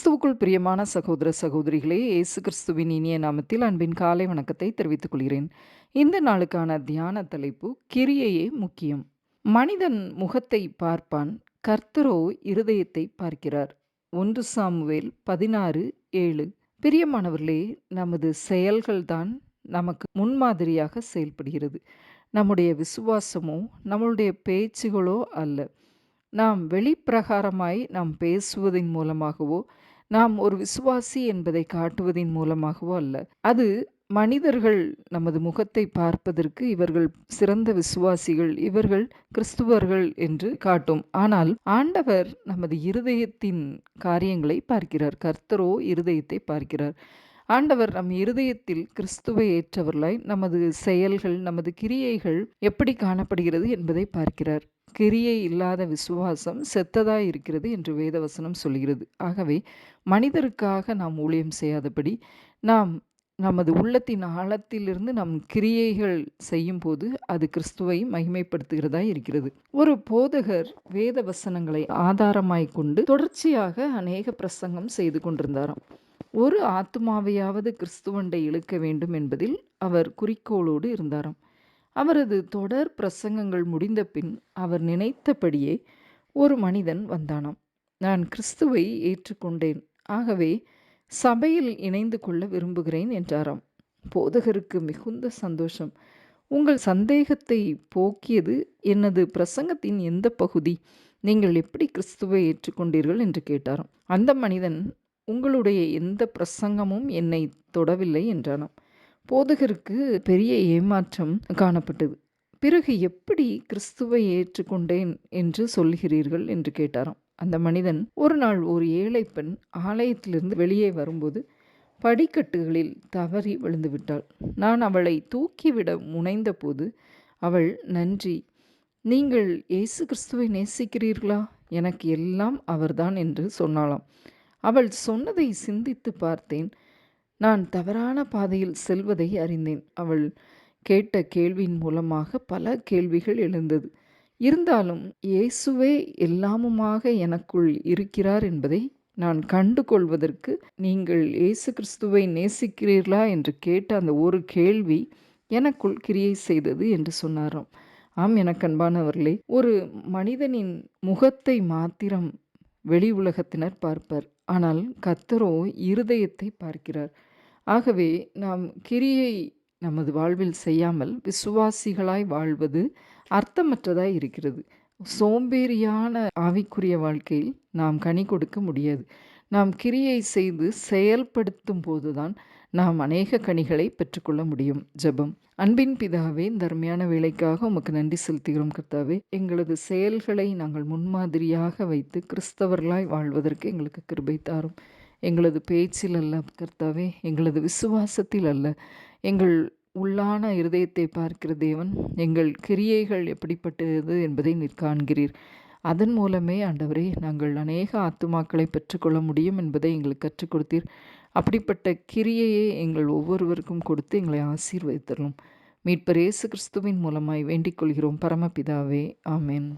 கிறிஸ்துவுக்குள் பிரியமான சகோதர சகோதரிகளே இயேசு கிறிஸ்துவின் இனிய நாமத்தில் அன்பின் காலை வணக்கத்தை தெரிவித்துக் கொள்கிறேன். இந்த நாளுக்கான தியான தலைப்பு கிரியையே முக்கியம். மனிதன் முகத்தை பார்ப்பான் கர்த்தரோ இருதயத்தை பார்க்கிறார். ஒன்று சாமுவேல் பதினாறு ஏழு. பிரியமானவர்களே நமது செயல்கள்தான் நமக்கு முன்மாதிரியாக செயல்படுகிறது. நம்முடைய விசுவாசமோ நம்மளுடைய பேச்சுகளோ அல்ல. நாம் வெளிப்பிரகாரமாய் நாம் பேசுவதன் மூலமாகவோ நாம் ஒரு விசுவாசி என்பதை காட்டுவதின் மூலமாகவோ அல்ல. அது மனிதர்கள் நமது முகத்தை பார்ப்பதற்கு இவர்கள் சிறந்த விசுவாசிகள் இவர்கள் கிறிஸ்துவர்கள் என்று காட்டும். ஆனால் ஆண்டவர் நமது இருதயத்தின் காரியங்களை பார்க்கிறார். கர்த்தரோ இருதயத்தை பார்க்கிறார். ஆண்டவர் நம் இருதயத்தில் கிறிஸ்துவை ஏற்றவர்களாய் நமது செயல்கள் நமது கிரியைகள் எப்படி காணப்படுகிறது என்பதை பார்க்கிறார். கிரியை இல்லாத விசுவாசம் செத்ததாய் இருக்கிறது என்று வேதவசனம் சொல்கிறது. ஆகவே மனிதருக்காக நாம் ஊழியம் செய்யாதபடி நாம் நமது உள்ளத்தின் ஆழத்திலிருந்து நம் கிரியைகள் செய்யும் போது அது கிறிஸ்துவை மகிமைப்படுத்துகிறதா இருக்கிறது. ஒரு போதகர் வேத வசனங்களை ஆதாரமாய் கொண்டு தொடர்ச்சியாக அநேக பிரசங்கம் செய்து கொண்டிருந்தாராம். ஒரு ஆத்மாவையாவது கிறிஸ்துவண்டை இழுக்க வேண்டும் என்பதில் அவர் குறிக்கோளோடு இருந்தாராம். அவரது தொடர் பிரசங்கங்கள் முடிந்த பின் அவர் நினைத்தபடியே ஒரு மனிதன் வந்தானாம். நான் கிறிஸ்துவை ஏற்றுக்கொண்டேன். ஆகவே சபையில் இணைந்து கொள்ள விரும்புகிறேன் என்றாராம். போதகருக்கு மிகுந்த சந்தோஷம். உங்கள் சந்தேகத்தை போக்கியது எனது பிரசங்கத்தின் எந்த பகுதி? நீங்கள் எப்படி கிறிஸ்துவை ஏற்றுக்கொண்டீர்கள்? என்று கேட்டாராம். அந்த மனிதன் உங்களுடைய எந்த பிரசங்கமும் என்னை தொடவில்லை என்றானாம். போதகருக்கு பெரிய ஏமாற்றம் காணப்பட்டது. பிறகு எப்படி கிறிஸ்துவை ஏற்றுக்கொண்டேன் என்று சொல்கிறீர்கள் என்று கேட்டாராம். அந்த மனிதன் ஒரு நாள் ஒரு ஏழை பெண் ஆலயத்திலிருந்து வெளியே வரும்போது படிக்கட்டுகளில் தவறி விழுந்துவிட்டாள். நான் அவளை தூக்கிவிட முனைந்தபோது அவள் நன்றி நீங்கள் இயேசு கிறிஸ்துவை நேசிக்கிறீர்களா? எனக்கு எல்லாம் அவர்தான் என்று சொன்னாளாம். அவள் சொன்னதை சிந்தித்து பார்த்தேன். நான் தவறான பாதையில் செல்வதை அறிந்தேன். அவள் கேட்ட கேள்வியின் மூலமாக பல கேள்விகள் எழுந்தது. இருந்தாலும் இயேசுவே எல்லாமுமாக எனக்குள் இருக்கிறார் என்பதை நான் கண்டு கொள்வதற்கு நீங்கள் இயேசு கிறிஸ்துவை நேசிக்கிறீர்களா என்று கேட்ட அந்த ஒரு கேள்வி எனக்குள் கிரியை செய்தது என்று சொன்னாராம். ஆம் எனக்கு அன்பானவர்களே ஒரு மனிதனின் முகத்தை மாத்திரம் வெளி உலகத்தினர் பார்ப்பர். ஆனால் கத்தரோ இருதயத்தை பார்க்கிறார். ஆகவே நாம் கிரியை நமது வாழ்வில் செய்யாமல் விசுவாசிகளாய் வாழ்வது அர்த்தமற்றதாய் இருக்கிறது. சோம்பேறியான ஆவிக்குரிய வாழ்க்கையில் நாம் கனி கொடுக்க முடியாது. நாம் கிரியை செய்து செயல்படுத்தும் போதுதான் நாம் அநேக கனிகளை பெற்றுக்கொள்ள முடியும். ஜபம். அன்பின் பிதாவே தர்மையான வேலைக்காக உமக்கு நன்றி செலுத்துகிறோம் கர்த்தாவே. எங்களது செயல்களை நாங்கள் முன்மாதிரியாக வைத்து கிறிஸ்தவர்களாய் வாழ்வதற்கு எங்களுக்கு கிருபை தாரும். எங்களது பேச்சில் அல்ல கர்த்தாவே எங்களது விசுவாசத்தில் அல்ல. எங்கள் உள்ளான இருதயத்தை பார்க்கிற தேவன் எங்கள் கிரியைகள் எப்படிப்பட்டது என்பதை நீர் காண்கிறீர். அதன் மூலமே ஆண்டவரே நாங்கள் அநேக ஆத்துமாக்களை பெற்றுக்கொள்ள முடியும் என்பதை எங்களுக்கு கற்றுக் கொடுத்தீர். அப்படிப்பட்ட கிரியையை எங்கள் ஒவ்வொருவருக்கும் கொடுத்து எங்களை ஆசீர்வதித்தரணும் மீட்பர் இயேசு கிறிஸ்துவின் மூலமாய் வேண்டிக் கொள்கிறோம். பரமபிதாவே ஆமேன்.